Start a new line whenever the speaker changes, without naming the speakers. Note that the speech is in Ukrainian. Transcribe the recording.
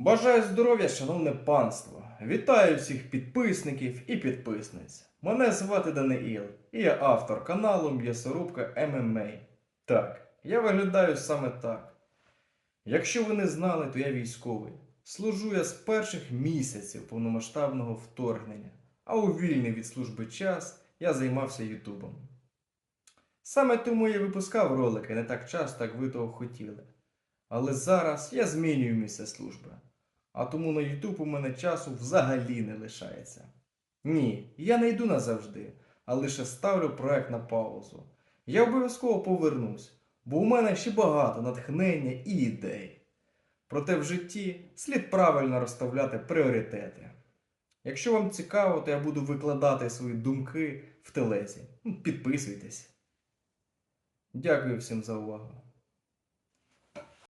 Бажаю здоров'я, шановне панство! Вітаю всіх підписників і підписниць. Мене звати Даниїл, і я автор каналу М'ясорубка ММА. Так, я виглядаю саме так. Якщо ви не знали, то я військовий. Служу я з перших місяців повномасштабного вторгнення, а у вільний від служби час я займався Ютубом. Саме тому я випускав ролики не так часто, як ви того хотіли. Але зараз я змінюю місце служби. А тому на YouTube у мене часу взагалі не лишається. Ні, я не йду назавжди, а лише ставлю проект на паузу. Я обов'язково повернусь, бо у мене ще багато натхнення і ідей. Проте в житті слід правильно розставляти пріоритети. Якщо вам цікаво, то я буду викладати свої думки в телезі. Ну, Підписуйтесь. Дякую всім за увагу.